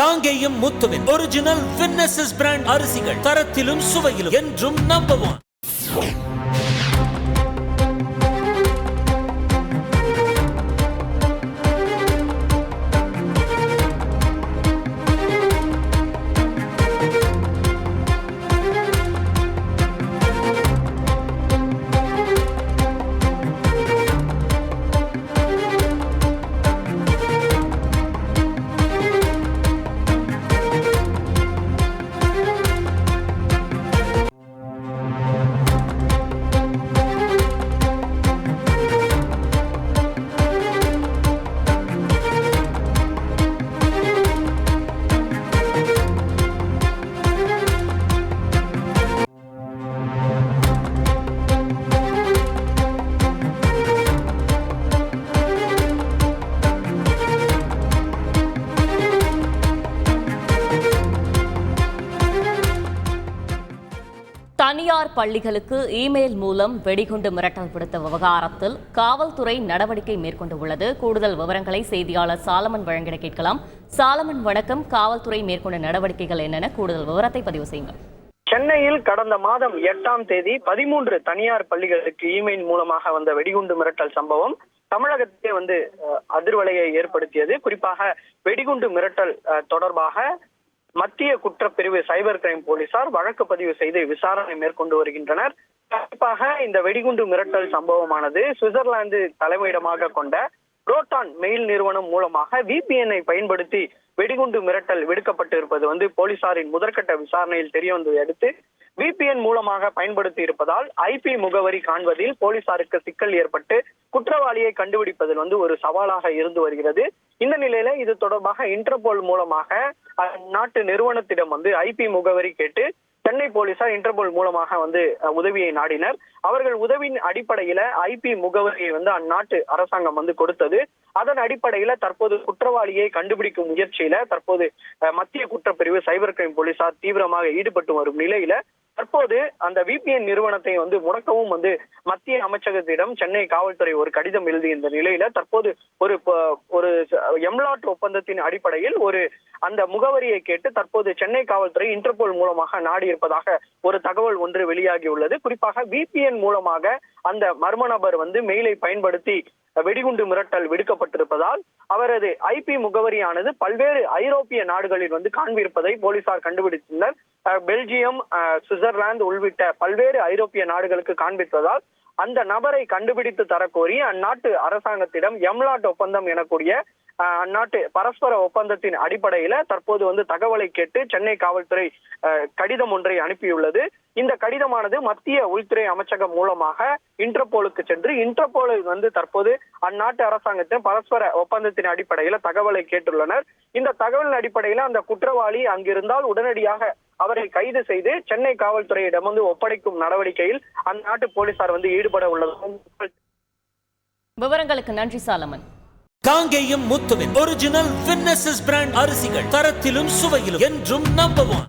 காங்கேயம் முத்துவின் ஒரிஜினல் வின்னசஸ் பிராண்ட் அரிசிகள் தரத்திலும் சுவையிலும் என்றும் நம்பர் ஒன் தனியார் பள்ளிகளுக்கு இமெயில் மூலம் வெடிகுண்டு மிரட்டல் விடுத்த விவகாரத்தில் காவல்துறை நடவடிக்கை மேற்கொண்டுள்ளது. கூடுதல் விவரங்களை செய்தியாளர் சாலமன் வழங்கிட கேட்கலாம். சாலமன் வணக்கம். காவல்துறை மேற்கொண்ட நடவடிக்கைகள் என்னென்ன? கூடுதல் விவரத்தை பதிவு செய்யுங்கள். சென்னையில் கடந்த மாதம் எட்டாம் தேதி பதிமூன்று தனியார் பள்ளிகளுக்கு இமெயில் மூலமாக வந்த வெடிகுண்டு மிரட்டல் சம்பவம் தமிழகத்திலே வந்து அதிர்வலையை ஏற்படுத்தியது. குறிப்பாக வெடிகுண்டு மிரட்டல் தொடர்பாக மத்திய குற்றப்பிரிவு சைபர் கிரைம் போலீசார் வழக்கு பதிவு செய்து விசாரணை மேற்கொண்டு வருகின்றனர். குறிப்பாக இந்த வெடிகுண்டு மிரட்டல் சம்பவமானது சுவிட்சர்லாந்து தலைமையிடமாக கொண்ட புரோட்டான் மெயில் நிறுவனம் மூலமாக விபிஎன்ஐ பயன்படுத்தி வெடிகுண்டு மிரட்டல் விடுக்கப்பட்டு இருப்பது வந்து போலீசாரின் முதற்கட்ட விசாரணையில் தெரிய வந்ததை அடுத்து விபிஎன் மூலமாக பயன்படுத்தி இருப்பதால் ஐபி முகவரி காண்பதில் போலீசாருக்கு சிக்கல் ஏற்பட்டு குற்றவாளியை கண்டுபிடிப்பதில் வந்து ஒரு சவாலாக இருந்து வருகிறது. இந்த நிலையில இது தொடர்பாக இன்டர்போல் மூலமாக நாட்டு நிறுவனத்திடம் வந்து ஐபி முகவரி கேட்டு சென்னை போலீசார் இன்டர்போல் மூலமாக வந்து உதவியை நாடினர். அவர்கள் உதவியின் அடிப்படையில ஐபி முகவரியை வந்து அந்நாட்டு அரசாங்கம் வந்து கொடுத்தது. அதன் அடிப்படையில தற்போது குற்றவாளியை கண்டுபிடிக்கும் முயற்சியில தற்போது மத்திய குற்றப்பிரிவு சைபர் கிரைம் போலீசார் தீவிரமாக ஈடுபட்டு வரும் நிலையில தற்போது அந்த விபிஎன் நிறுவனத்தை வந்து முடக்கவும் வந்து மத்திய அமைச்சகத்திடம் சென்னை காவல்துறை ஒரு கடிதம் எழுதிய இந்த நிலையில தற்போது ஒரு ஒரு எம்லாட் ஒப்பந்தத்தின் அடிப்படையில் ஒரு அந்த முகவரியை கேட்டு தற்போது சென்னை காவல்துறை இன்டர்போல் மூலமாக நாடி இருப்பதாக ஒரு தகவல் ஒன்று வெளியாகியுள்ளது குறிப்பாக விபிஎன் மூலமாக அந்த மர்ம நபர் வந்து மெயிலை பயன்படுத்தி வெடிகுண்டு மிரட்டல் விடுக்கப்பட்டிருப்பதால் அவரது ஐபி முகவரியானது பல்வேறு ஐரோப்பிய நாடுகளில் வந்து காண்பிருப்பதை போலீசார் கண்டுபிடித்தனர். பெல்ஜியம் சுவிட்சர்லாந்து உள்ளிட்ட பல்வேறு ஐரோப்பிய நாடுகளுக்கு காண்பித்ததால் அந்த நபரை கண்டுபிடித்து தரக்கோரி அந்நாட்டு அரசாங்கத்திடம் எம்லாட் ஒப்பந்தம் எனக்கூடிய அந்நாட்டு பரஸ்பர ஒப்பந்தத்தின் அடிப்படையில தற்போது வந்து தகவலை கேட்டு சென்னை காவல்துறை கடிதம் ஒன்றை அனுப்பியுள்ளது. இந்த கடிதமானது மத்திய உள்துறை அமைச்சகம் மூலமாக இன்டர்போலுக்கு சென்று இன்டர்போல் வந்து தற்போது அந்நாட்டு அரசாங்கத்தின் பரஸ்பர ஒப்பந்தத்தின் அடிப்படையில தகவலை கேட்டுள்ளனர். இந்த தகவலின் அடிப்படையில அந்த குற்றவாளி அங்கிருந்தால் உடனடியாக அவரை கைது செய்து சென்னை காவல்துறையிடம் வந்து ஒப்படைக்கும் நடவடிக்கையில் அந்நாட்டு போலீசார் வந்து ஈடுபட உள்ளதாகவும் விவரங்களுக்கு நன்றி சாலமன். காங்கேயம் முத்துவின் ஒரிஜினல் பிராண்ட் அரிசிகள் தரத்திலும் சுவையிலும் என்றும் நம்பர் ஒன்